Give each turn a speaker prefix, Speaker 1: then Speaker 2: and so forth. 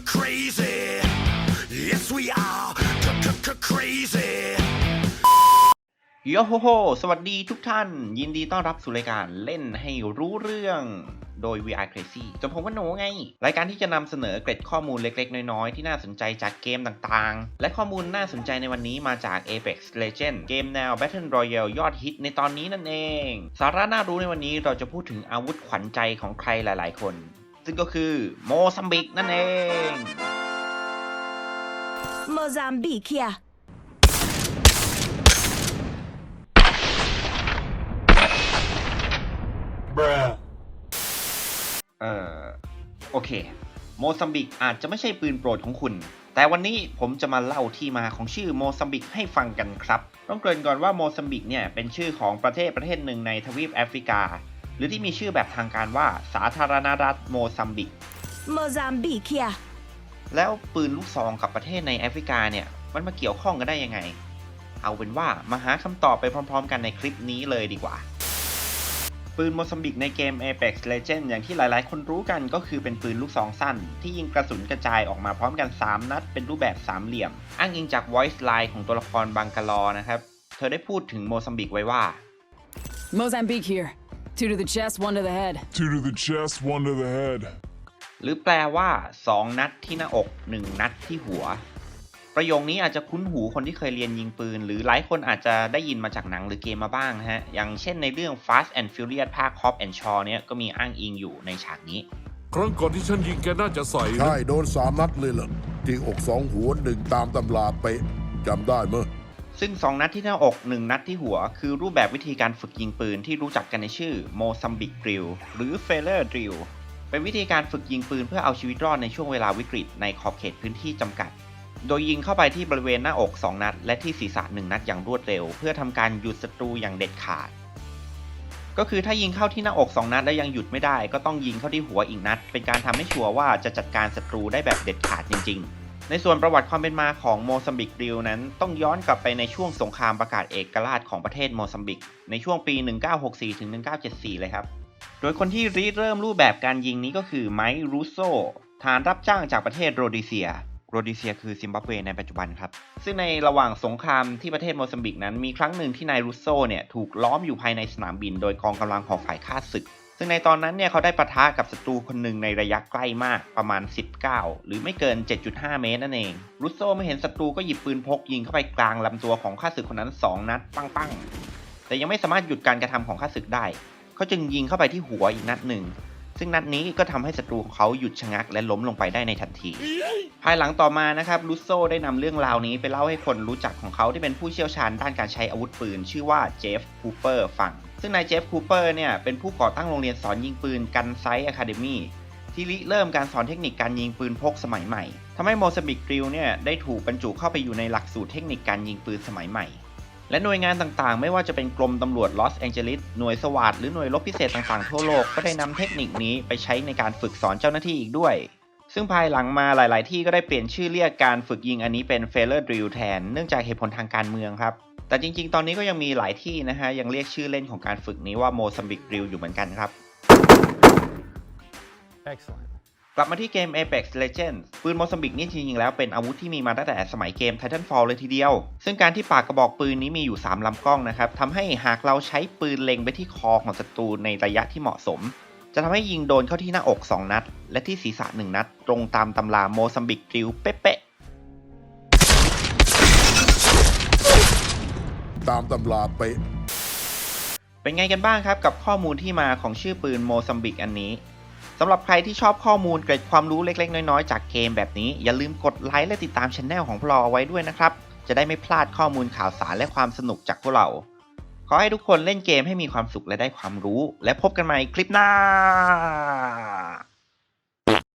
Speaker 1: crazy. Yes, we are crazy.
Speaker 2: โยโฮโฮสวัสดีทุกท่าน ยินดีต้อนรับสู่รายการเล่นให้รู้เรื่องโดย VR Crazy จนผมว่าหนูไง รายการที่จะนำเสนอเกร็ดข้อมูลเล็กๆ น้อยๆ ที่น่าสนใจจากเกมต่างๆ และข้อมูลน่าสนใจในวันนี้มาจาก Apex Legends เกมแนว Battle Royale ยอดฮิตในตอนนี้นั่นเอง สาระน่ารู้ในวันนี้เราจะพูดถึงอาวุธขวัญใจของใครหลายๆ คน ซึ่งก็คือโมซัมบิกนั่นเอง
Speaker 3: Mozambique.
Speaker 2: เอ่อ โอเค โมซัมบิกอาจจะไม่ใช่ปืนโปรดของคุณ แต่วันนี้ผมจะมาเล่าที่มาของชื่อโมซัมบิกให้ฟังกันครับ ต้องเกริ่นก่อนว่าโมซัมบิกเนี่ยเป็นชื่อของประเทศประเทศหนึ่งในทวีปแอฟริกา หรือที่มีชื่อแบบทางการว่าสาธารณรัฐโมซัมบิก
Speaker 3: Mozambique.
Speaker 2: แล้วปืนลูกซองกับประเทศในแอฟริกาเนี่ย มันมาเกี่ยวข้องกันได้ยังไง เอาเป็นว่ามาหาคำตอบไปพร้อมๆ กันในคลิปนี้เลยดีกว่า ปืนโมซัมบิกในเกม Apex Legends อย่างที่หลายๆ คนรู้กันก็คือเป็นปืนลูกซองสั้น ที่ยิงกระสุนกระจายออกมาพร้อมกัน 3 นัด เป็นรูปแบบสามเหลี่ยม อ้างอิงจาก voice line ของตัวละครบังกาลอนะครับ เธอได้พูดถึงโมซัมบิกไว้ว่า
Speaker 4: Mozambique here. Two to the chest, one to the head.
Speaker 5: Two to the chest, one to the head.
Speaker 2: หรือแปลว่า 2 นัดที่หน้าอก 1 นัดที่หัว ประโยคนี้อาจจะคุ้นหูคนที่เคยเรียนยิงปืน หรือหลายคนอาจจะได้ยินมาจากหนังหรือเกมมาบ้างนะฮะ อย่างเช่นในเรื่อง Fast and Furious ภาค Hop and Shaw เนี่ยก็มีอ้างอิงอยู่ในฉากนี้
Speaker 5: ครั้งก่อนที่ฉันยิงแกน่าจะใส่นะ
Speaker 6: ใช่โดนสามนัดเลยล่ะที่อกสองหัวหนึ่งตามตำราเป๊ะจำได้มั้ย
Speaker 2: ซึ่ง 2 นัดที่หน้าอก 1 นัดที่หัว คือรูปแบบวิธีการฝึกยิงปืนที่รู้จักกันในชื่อ Mozambique Drill หรือ Failure Drill เป็นวิธีการฝึกยิงปืนเพื่อเอาชีวิตรอดในช่วงเวลาวิกฤตในขอบเขตพื้นที่จำกัด โดยยิงเข้าไปที่บริเวณหน้าอก 2 นัด และที่ศีรษะ 1 นัดอย่างรวดเร็ว เพื่อทำการหยุดศัตรูอย่างเด็ดขาด ก็คือถ้ายิงเข้าที่หน้าอก 2 นัดแล้วยังหยุดไม่ได้ ก็ต้องยิงเข้าที่หัวอีกนัด เป็นการทำให้ชัวร์ว่าจะจัดการศัตรูได้แบบเด็ดขาดจริง ๆ ในส่วนประวัติความเป็นมาของโมซัมบิกดิลนั้นต้องย้อนกลับไปในช่วงสงครามประกาศเอกราชของประเทศโมซัมบิก ในช่วงปี 1964ถึง1974 เลยครับ โดยคนที่ริเริ่มรูปแบบการยิงนี้ก็คือไมค์รูโซฐานรับจ้างจากประเทศโรดิเซีย โรดิเซียคือซิมบับเวในปัจจุบันครับ ซึ่งในระหว่างสงครามที่ประเทศโมซัมบิกนั้นมีครั้งหนึ่งที่นายรูโซเนี่ยถูกล้อมอยู่ภายในสนามบิน โดยกองกำลังของฝ่ายข้าศึก ซึ่งในตอนนั้นเนี่ยเขาได้ปะทะกับศัตรูคนหนึ่งในระยะใกล้มากประมาณ 19 หรือไม่เกิน 7.5 เมตรนั่นเองรูโซไม่เห็นศัตรูก็หยิบปืนพกยิงเข้าไปกลางลำตัวของข้าศึกคนนั้น 2 นัด ปังๆ แต่ยังไม่สามารถหยุดการกระทำของข้าศึกได้ เขาจึงยิงเข้าไปที่หัวอีกนัดหนึ่งซึ่งนัดนี้ก็ทำให้ศัตรูของเขาหยุดชะงักและล้มลงไปได้ในทันที ภายหลังต่อมานะครับลุโซได้นำเรื่องราวนี้ไปเล่าให้คนรู้จักของเขาที่เป็นผู้เชี่ยวชาญด้านการใช้อาวุธปืน ชื่อว่าเจฟคูเปอร์ฟัง ซึ่งนายเจฟคูเปอร์เนี่ยเป็นผู้ก่อตั้งโรงเรียนสอนยิงปืนกันไซอะคาเดมีที่ริเริ่มการสอนเทคนิคการยิงปืนพกสมัยใหม่ทำให้โมซัมบิกดริลเนี่ยได้ถูกบรรจุเข้าไปอยู่ในหลักสูตรเทคนิคการยิงปืนสมัยใหม่ และหน่วยงานต่างๆ ไม่ว่าจะเป็นกรมตำรวจลอสแองเจลิสหน่วยสวาดหรือหน่วยรบพิเศษต่างๆทั่วโลกก็ได้นำเทคนิคนี้ไปใช้ในการฝึกสอนเจ้าหน้าที่อีกด้วยซึ่งภายหลังมาหลาย ๆ ที่ก็ได้เปลี่ยนชื่อเรียกการฝึกยิงอันนี้เป็น Failure Drill แทน เนื่องจากเหตุผลทางการเมืองครับ แต่จริงๆ ตอนนี้ก็ยังมีหลายที่นะฮะ ยังเรียกชื่อเล่นของการฝึกนี้ว่า Mozambique Drill อยู่เหมือนกันครับ
Speaker 7: Excellent.
Speaker 2: กลับมาที่เกม Apex Legends ปืนโมซัมบิกนี่จริงๆ แล้วเป็นอาวุธที่มีมาตั้งแต่สมัยเกม Titanfall เลยทีเดียว ซึ่งการที่ปากกระบอกปืนนี้มีอยู่ 3 ลำกล้องนะครับทำให้หากเราใช้ปืนเล็งไปที่คอของศัตรูในระยะที่เหมาะสม จะทำให้ยิงโดนเข้าที่หน้าอก 2 นัด และที่ศีรษะ 1 นัด ตรงตามตำราโมซัมบิกดริลเป๊ะ
Speaker 6: ตามตำราเป๊ะ
Speaker 2: เป็นไงกันบ้างครับกับข้อมูลที่มาของชื่อปืนโมซัมบิกอันนี้สำหรับใครที่ชอบข้อมูลเกร็ดความรู้เล็กๆ น้อยๆ จากเกมแบบนี้ อย่าลืมกดไลค์และติดตามช anel ของพวกเราเอาไว้ด้วยนะครับ จะได้ไม่พลาดข้อมูลข่าวสารและความสนุกจากพวกเรา ขอให้ทุกคนเล่นเกมให้มีความสุขและได้ความรู้ และพบกันใหม่คลิปหน้า